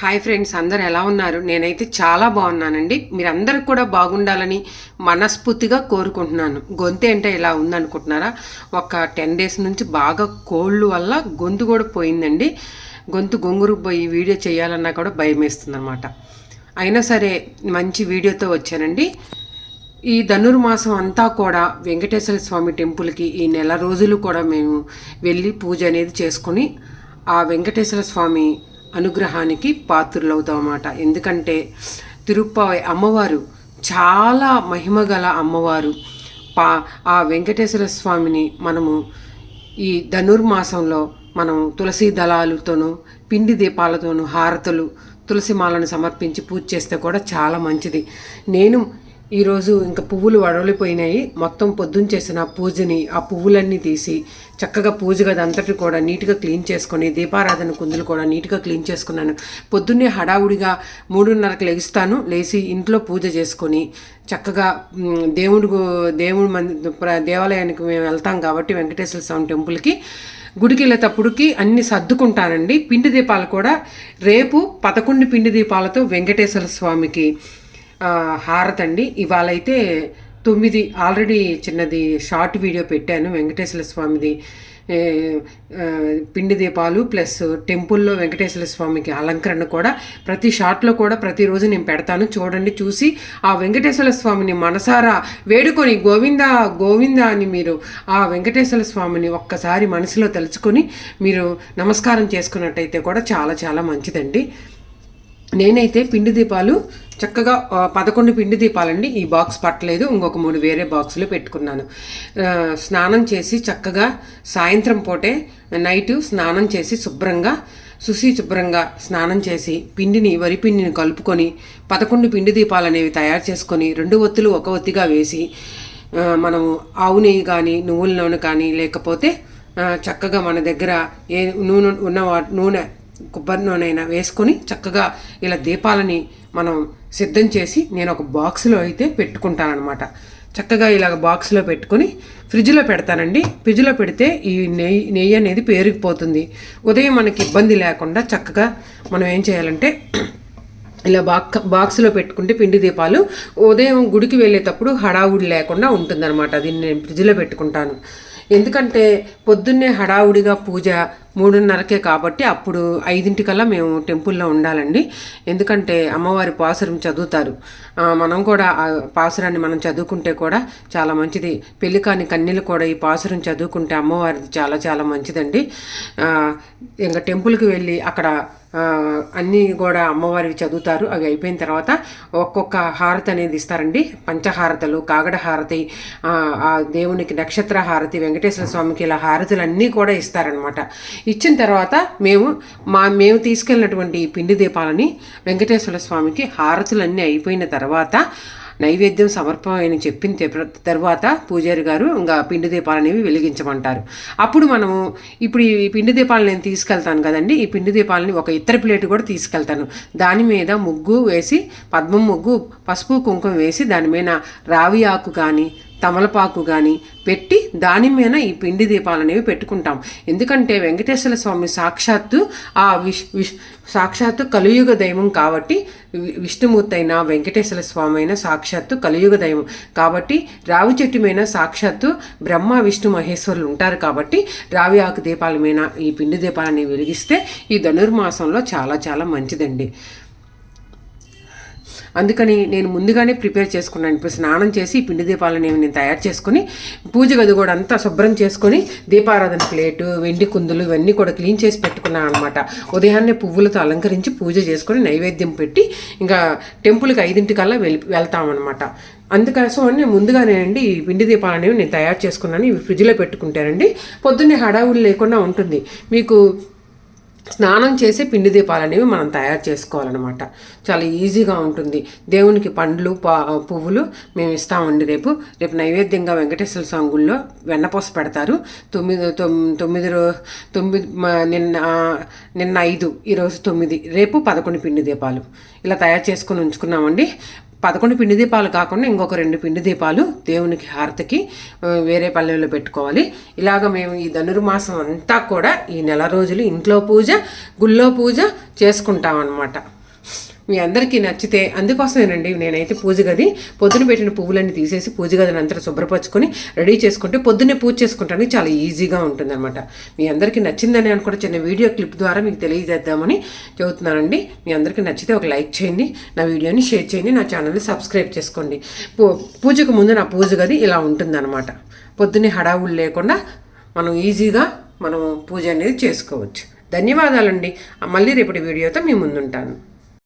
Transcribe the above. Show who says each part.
Speaker 1: Hi friends అందరు ఎలా ఉన్నారు? నేనైతే చాలా బాగున్నానండి. మీరందరూ కూడా బాగుండాలని మనస్ఫూర్తిగా కోరుకుంటున్నాను. గొంతు అంటే ఇలా ఉందనుకుంటున్నారా? ఒక టెన్ డేస్ నుంచి బాగా కోళ్ళు వల్ల గొంతు కూడా పోయిందండి. గొంతు గొంగురు పోయి వీడియో చేయాలన్నా కూడా భయం వేస్తుంది అనమాట అయినా సరే మంచి వీడియోతో వచ్చానండి. ఈ ధనుర్మాసం అంతా కూడా వెంకటేశ్వర స్వామి టెంపుల్కి ఈ నెల రోజులు కూడా మేము వెళ్ళి పూజ అనేది చేసుకుని ఆ వెంకటేశ్వర స్వామి అనుగ్రహానికి పాత్రులవుతామన్నమాట ఎందుకంటే తిరుప్పావై అమ్మవారు చాలా మహిమగల అమ్మవారు. పా ఆ వెంకటేశ్వర స్వామిని మనము ఈ ధనుర్మాసంలో మనం తులసి దళాలతోనూ పిండి దీపాలతోనూ హారతులు తులసి మాలను సమర్పించి పూజ చేస్తే కూడా చాలా మంచిది. నేను ఈరోజు ఇంకా పువ్వులు వడలిపోయినాయి. మొత్తం పొద్దున్న చేసిన పూజని ఆ పువ్వులన్నీ తీసి చక్కగా పూజ గది అంతటి కూడా నీట్గా క్లీన్ చేసుకొని దీపారాధన కుందులు కూడా నీట్గా క్లీన్ చేసుకున్నాను. పొద్దున్నే హడావుడిగా మూడున్నరకు లెగిస్తాను లేచి ఇంట్లో పూజ చేసుకొని చక్కగా దేవుడు దేవుడు మంది ప్ర- దేవాలయానికి మేము వెళ్తాం కాబట్టి వెంకటేశ్వర స్వామి టెంపుల్కి. గుడికి వెళ్ళేటప్పటికి అన్ని సర్దుకుంటానండి. పిండి దీపాలు కూడా రేపు పదకొండు పిండి దీపాలతో వెంకటేశ్వర స్వామికి హారతండి. ఇవాళైతే తొమ్మిది ఆల్రెడీ చిన్నది షార్ట్ వీడియో పెట్టాను. వెంకటేశ్వర స్వామిది పిండి దీపాలు ప్లస్ టెంపుల్లో వెంకటేశ్వర స్వామికి అలంకరణ కూడా ప్రతి షాట్లో కూడా ప్రతిరోజు నేను పెడతాను. చూడండి చూసి ఆ వెంకటేశ్వర స్వామిని మనసారా వేడుకొని గోవింద గోవింద అని మీరు ఆ వెంకటేశ్వర స్వామిని ఒక్కసారి మనసులో తలుచుకొని మీరు నమస్కారం చేసుకున్నట్టయితే కూడా చాలా చాలా మంచిదండి. నేనైతే పిండి దీపాలు చక్కగా పదకొండు పిండి దీపాలండి. ఈ బాక్స్ పట్టలేదు. ఇంకొక మూడు వేరే బాక్సులు పెట్టుకున్నాను. స్నానం చేసి చక్కగా సాయంత్రం పూటే నైట్ స్నానం చేసి శుభ్రంగా శుచి శుభ్రంగా స్నానం చేసి పిండిని వరి పిండిని కలుపుకొని పదకొండు పిండి దీపాలు అనేవి తయారు చేసుకొని రెండు ఒత్తులు ఒక ఒత్తిగా వేసి మనము ఆవు నెయ్యి కానీ నువ్వుల నూనె కానీ లేకపోతే చక్కగా మన దగ్గర ఏ నూనె ఉన్న వా- నూనె కొబ్బరి నూనె అయినా వేసుకొని చక్కగా ఇలా దీపాలని మనం సిద్ధం చేసి నేను ఒక బాక్స్లో అయితే పెట్టుకుంటానమాట చక్కగా ఇలాగ బాక్స్లో పెట్టుకొని ఫ్రిడ్జ్లో పెడతానండి. ఫ్రిడ్జ్లో పెడితే ఈ నెయ్యి నెయ్యి అనేది పేరుకుపోతుంది. ఉదయం మనకి ఇబ్బంది లేకుండా చక్కగా మనం ఏం చేయాలంటే ఇలా బాక్ బాక్స్లో పెట్టుకుంటే పిండి దీపాలు ఉదయం గుడికి వెళ్ళేటప్పుడు హడావుడి లేకుండా ఉంటుందన్నమాట. దీన్ని నేను ఫ్రిడ్జ్లో పెట్టుకుంటాను. ఎందుకంటే పొద్దున్నే హడావుడిగా పూజ మూడున్నరకే కాబట్టి అప్పుడు ఐదింటికల్లా మేము టెంపుల్లో ఉండాలండి. ఎందుకంటే అమ్మవారి పాసురం చదువుతారు. మనం కూడా ఆ పాసురాన్ని మనం చదువుకుంటే కూడా చాలా మంచిది. పెళ్ళి కాని కన్నీళ్ళు కూడా ఈ పాసురం చదువుకుంటే అమ్మవారిది చాలా చాలా మంచిదండి. ఇంకా టెంపుల్కి వెళ్ళి అక్కడ అన్నీ కూడా అమ్మవారివి చదువుతారు. అవి అయిపోయిన తర్వాత ఒక్కొక్క హారతి అనేది ఇస్తారండి. పంచహారతలు కాగడ హారతి ఆ, దేవునికి నక్షత్ర హారతి వెంకటేశ్వర స్వామికి ఇలా హారతులు అన్నీ కూడా ఇస్తారనమాట ఇచ్చిన తర్వాత మేము మా మేము తీసుకెళ్ళినటువంటి పిండి దీపాలని వెంకటేశ్వర స్వామికి హారతులన్నీ అయిపోయిన తర్వాత నైవేద్యం సమర్పణ చెప్పిన తర్వాత పూజారి గారు ఇంకా పిండి దీపాలు అనేవి వెలిగించమంటారు. అప్పుడు మనము ఇప్పుడు ఈ పిండి దీపాలు నేను తీసుకెళ్తాను కదండి ఈ పిండి దీపాలని ఒక ఇత్తడి ప్లేట్ కూడా తీసుకెళ్తాను. దాని మీద ముగ్గు వేసి పద్మం ముగ్గు పసుపు కుంకుమ వేసి దాని మీద రావి ఆకు కానీ తమలపాకు కానీ పెట్టి దాని మీద ఈ పిండి దీపాలు అనేవి పెట్టుకుంటాం. ఎందుకంటే వెంకటేశ్వర స్వామి సాక్షాత్తు ఆ విష్ విష్ సాక్షాత్తు కలియుగ దైవం కాబట్టి వి- విష్ణుమూర్తి అయిన వెంకటేశ్వర స్వామి అయిన సాక్షాత్తు కలియుగ దైవం. కాబట్టి రావి చెట్టు మీద సాక్షాత్తు బ్రహ్మ విష్ణు మహేశ్వరులు ఉంటారు కాబట్టి రావి ఆకు దీపాల మీద ఈ పిండి దీపాలని వెలిగిస్తే ఈ ధనుర్మాసంలో చాలా చాలా మంచిదండి. అందుకని నేను ముందుగానే ప్రిపేర్ చేసుకున్నాను. ఇప్పుడు స్నానం చేసి పిండి దీపాలను నేను తయారు చేసుకుని పూజ గది కూడా అంతా శుభ్రం చేసుకొని దీపారాధన ప్లేటు వెండి కుందులు ఇవన్నీ కూడా క్లీన్ చేసి పెట్టుకున్నాను అనమాట ఉదయాన్నే పువ్వులతో అలంకరించి పూజ చేసుకొని నైవేద్యం పెట్టి ఇంకా టెంపుల్కి ఐదింటికల్లా వెళ్ళి వెళ్తామన్నమాట అందుకోసం అని ముందుగానే అండి ఈ పిండి దీపాలు అనేవి నేను తయారు చేసుకున్నాను. ఇవి ఫ్రిడ్జ్లో పెట్టుకుంటానండి. పొద్దున్నే హడావులు లేకుండా ఉంటుంది. మీకు స్నానం చేసే పిండి దీపాలు అనేవి మనం తయారు చేసుకోవాలన్నమాట. చాలా ఈజీగా ఉంటుంది. దేవునికి పండ్లు పా పువ్వులు మేము ఇస్తామండి రేపు. రేపు నైవేద్యంగా వెంకటేశ్వర స్వామి గుళ్ళో వెన్నపూస పెడతారు. తొమ్మిది తొమ్మిది రో తొమ్మిది నిన్న నిన్న ఐదు ఈరోజు తొమ్మిది. రేపు పదకొండు పిండి దీపాలు. ఇలా తయారు చేసుకొని ఉంచుకున్నామండి. పదకొండు పిండి దీపాలు కాకుండా ఇంకొక రెండు పిండి దీపాలు దేవునికి హారతికి వేరే పల్లెల్లో పెట్టుకోవాలి. ఇలాగ మేము ఈ ధనుర్మాసం అంతా కూడా ఈ నెల రోజులు ఇంట్లో పూజ గుళ్ళో పూజ చేసుకుంటాం అన్నమాట మీ అందరికీ నచ్చితే అందుకోసమేనండి నేనైతే పూజ గది పొద్దున పెట్టిన పువ్వులన్నీ తీసేసి పూజ గదిని అంతా శుభ్రపరచుకొని రెడీ చేసుకుంటే పొద్దున్నే పూజ చేసుకుంటానికి చాలా ఈజీగా ఉంటుందన్నమాట. మీ అందరికీ నచ్చిందని అనుకుంటే చిన్న వీడియో క్లిప్ ద్వారా మీకు తెలియజేద్దామని చెబుతున్నానండి. మీ అందరికీ నచ్చితే ఒక లైక్ చేయండి నా వీడియోని షేర్ చేయండి నా ఛానల్ని సబ్స్క్రైబ్ చేసుకోండి. పూ పూజకు ముందు నా పూజ గది ఇలా ఉంటుందన్నమాట. పొద్దున్నే హడావులు లేకుండా మనం ఈజీగా మనం పూజ అనేది చేసుకోవచ్చు. ధన్యవాదాలండి. మళ్ళీ రేపటి వీడియోతో మీ ముందుంటాను.